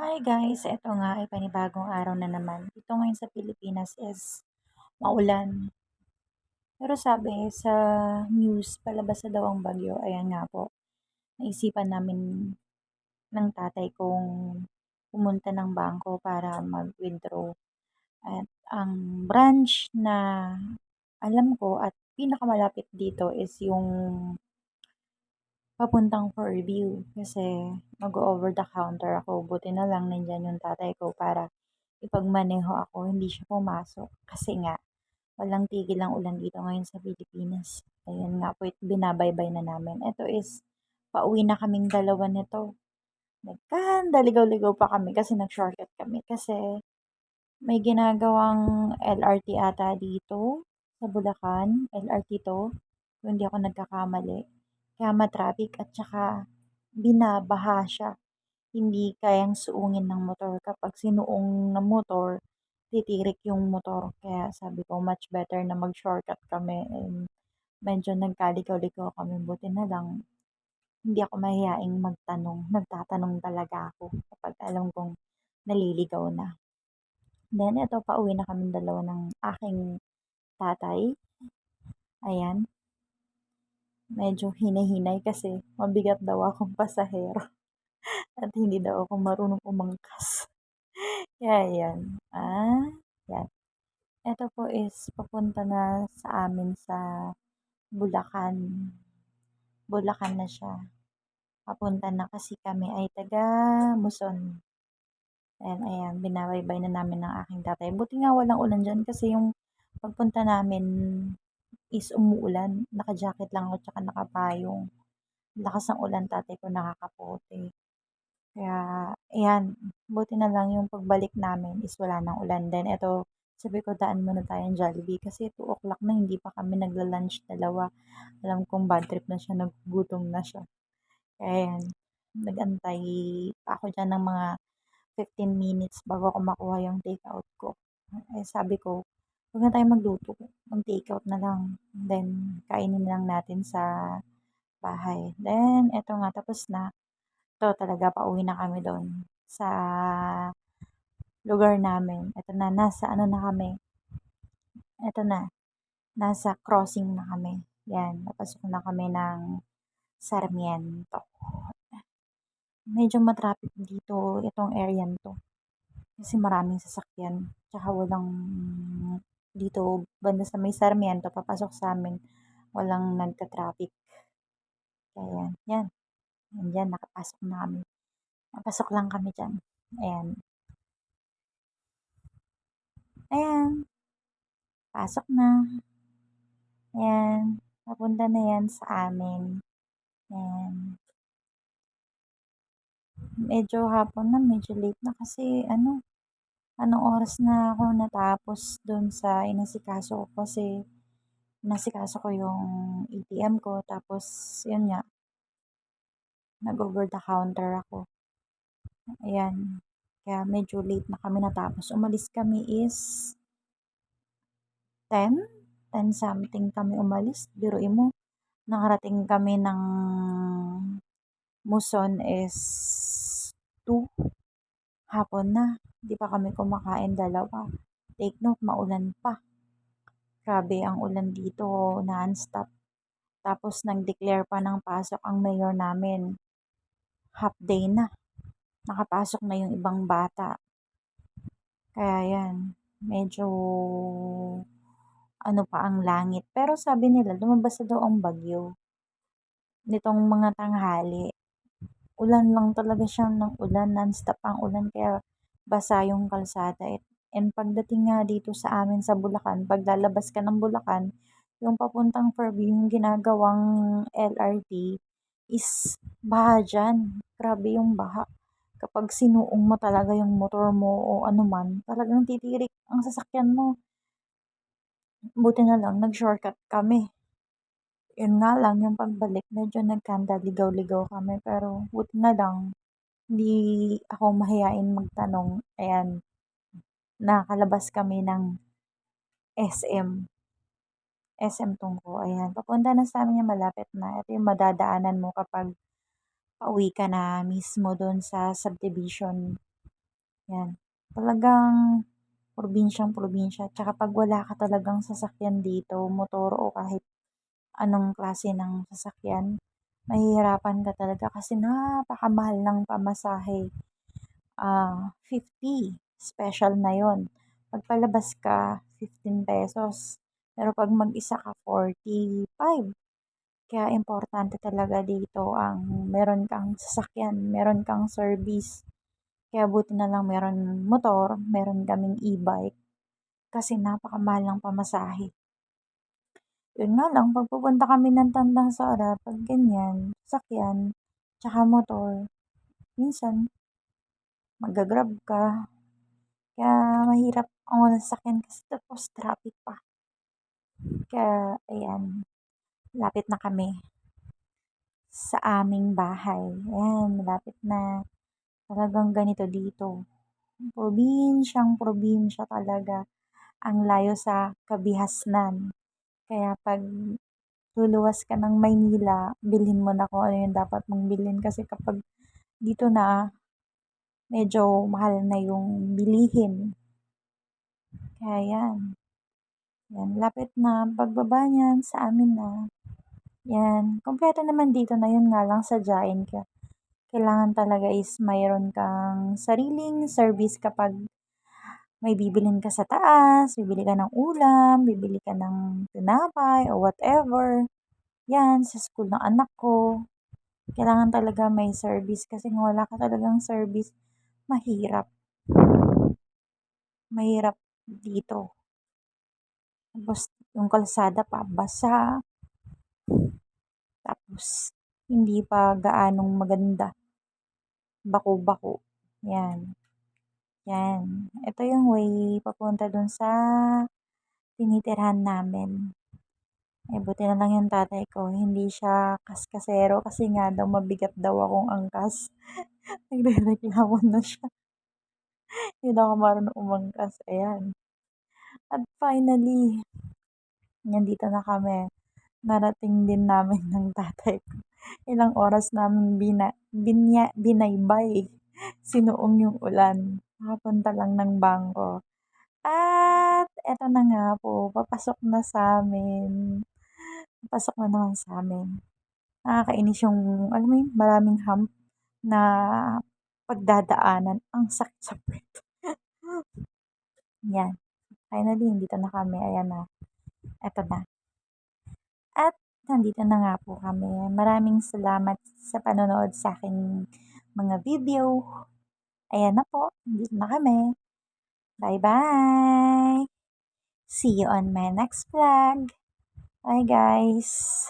Hi guys, eto nga ay panibagong araw na naman. Dito ngayon sa Pilipinas is maulan. Pero sabi sa news, palabas na daw ang bagyo. Ayan nga po, naisipan namin ng tatay kong pumunta ng bangko para mag-withdraw. At ang branch na alam ko at pinakamalapit dito is yung papuntang Fairview kasi mag-over the counter ako. Buti na lang nandyan yung tatay ko para ipagmaneho ako, hindi siya pumasok. Kasi nga, walang tigil ang ulan dito ngayon sa Pilipinas. Ayun nga po, binabaybay na namin. Ito is, pauwi na kaming dalawa nito. Nagkanda, ligaw-ligaw pa kami kasi nag-shortcut kami. Kasi may ginagawang LRT ata dito sa Bulacan. LRT to, kung hindi ako nagkakamali kaya matraffic at saka binabaha siya. Hindi kayang suungin ng motor. Kapag sinuong ng motor, titirik yung motor. Kaya sabi ko, much better na mag-shortcut kami. And medyo nagkaligaw-ligaw kami. Buti na lang, hindi ako mahihaing magtanong. Nagtatanong talaga ako kapag alam kong naliligaw na. Then, ito, pauwi na kami dalawa ng aking tatay. Ayan medyo hinay-hinay kasi mabigat daw akong pasahero at hindi daw ako marunong umangkas. Kaya yan. Ah, yan. Ito po is papunta na sa amin sa Bulacan. Bulacan na siya. Papunta na kasi kami ay taga Muson. And ayan, binabaybay na namin ng aking tatay. Buti nga walang ulan dyan kasi yung pagpunta namin is umuulan. Naka-jacket lang ako tsaka nakapayong. Lakas ng ulan tatay ko nakakapote. Kaya, ayan, buti na lang yung pagbalik namin is wala nang ulan. Then, ito, sabi ko, daan muna tayong Jollibee. Kasi 2 o'clock na, hindi pa kami nagla-lunch dalawa. Alam kong bad trip na siya, nagugutom na siya. Kaya, ayan, nagantay pa ako dyan ng mga 15 minutes bago ako makuha yung takeout ko. Eh, sabi ko, Huwag na tayong magluto, mag-takeout na lang. Then, kainin lang natin sa bahay. Then, eto nga, tapos na. Ito talaga, pauwi na kami doon sa lugar namin. Ito na, nasa ano na kami. Ito na, nasa crossing na kami. Yan, napasok na kami ng Sarmiento. Medyo matraffic dito, itong area to. Kasi maraming sasakyan. Tsaka walang dito banda sa may Sarmiento papasok sa amin walang nagka-traffic. Kaya yan. Yan, nakapasok na kami. Napasok lang kami dyan. Ayan. Ayan. Pasok na. Ayan. Papunta na yan sa amin. Ayan. Medyo hapon na, medyo late na kasi ano, anong oras na ako natapos dun sa inasikaso ko kasi inasikaso ko yung ATM ko tapos yun nga nag over the counter ako. Ayan kaya medyo late na kami natapos. Umalis kami is 10 10 something kami umalis. Biruin mo nakarating kami ng Muson is 2 hapon na Di pa kami kumakain dalawa. Take note, maulan pa. Grabe ang ulan dito, non-stop. Tapos nag-declare pa ng pasok ang mayor namin. Half day na. Nakapasok na yung ibang bata. Kaya yan, medyo ano pa ang langit. Pero sabi nila, lumabas na daw ang bagyo. Nitong mga tanghali. Ulan lang talaga siya ng ulan, non-stop ang ulan. Kaya basa yung kalsada. And pagdating nga dito sa amin sa Bulacan, paglalabas ka ng Bulacan, yung papuntang Fairview, yung ginagawang LRT, is baha dyan. Grabe yung baha. Kapag sinuong mo talaga yung motor mo o ano man, talagang titirik ang sasakyan mo. Buti na lang, nag-shortcut kami. Yun nga lang, yung pagbalik, medyo nagkanda, ligaw-ligaw kami. Pero buti na lang, hindi ako mahiyain magtanong. Ayan, nakalabas kami ng SM. SM Tungko. Ayan, papunta na sa amin yung malapit na. Ito yung madadaanan mo kapag pauwi ka na mismo doon sa subdivision Yan. Talagang probinsyang-probinsya. Tsaka pag wala ka talagang sasakyan dito, motor o kahit anong klase ng sasakyan, mahihirapan ka talaga kasi napakamahal ng pamasahe. Ah, 50. Special na yon. Pag palabas ka, 15 pesos. Pero pag mag-isa ka, 45. Kaya importante talaga dito ang meron kang sasakyan, meron kang service. Kaya buti na lang meron motor, meron kaming e-bike. Kasi napakamahal ng pamasahe. Yun nga lang, pag pupunta kami ng Tandang Sara, pag ganyan, sasakyan, tsaka motor, minsan, magagrab ka. Kaya mahirap ang walang sasakyan kasi tapos traffic pa. Kaya, ayan, lapit na kami sa aming bahay. Ayan, malapit na. Talagang ganito dito. Probinsyang probinsya talaga. Ang layo sa kabihasnan. Kaya pag luluwas ka ng Maynila, bilhin mo na kung ano yung dapat mong bilhin. Kasi kapag dito na, medyo mahal na yung bilihin. Kaya yan. Yan, lapit na. Pagbaba niyan, sa amin na. Yan. Kompleto naman dito na yun nga lang sadyain ka. Kailangan talaga is mayroon kang sariling service kapag may bibilin ka sa taas, bibili ka ng ulam, bibili ka ng tinapay o whatever. Yan, sa school ng anak ko. Kailangan talaga may service kasi kung wala ka talagang service, mahirap. Mahirap dito. Tapos yung kalsada pa basa. Tapos hindi pa gaanong maganda. Bako-bako. Yan. Yan. Ito yung way papunta dun sa tinitirhan namin. Eh, buti na lang yung tatay ko. Hindi siya kaskasero kasi nga daw mabigat daw akong angkas. Nagre-reklamo na siya. Hindi ako marunong umangkas. Ayan. At finally, nandito na kami. Narating din namin ng tatay ko. Ilang oras namin bina, binya, binaybay. Sinuong yung ulan. Nakapunta lang ng bangko. At eto na nga po, papasok na sa amin. Papasok na naman sa amin. Nakakainis yung, alam mo yung maraming hump na pagdadaanan. Ang sakit sa puwet. Yan. Finally, nandito na kami. Ayan na. Eto na. At nandito na nga po kami. Maraming salamat sa panonood sa aking mga video. Ayan na po. Nandito na kami. Bye-bye! See you on my next vlog. Bye guys!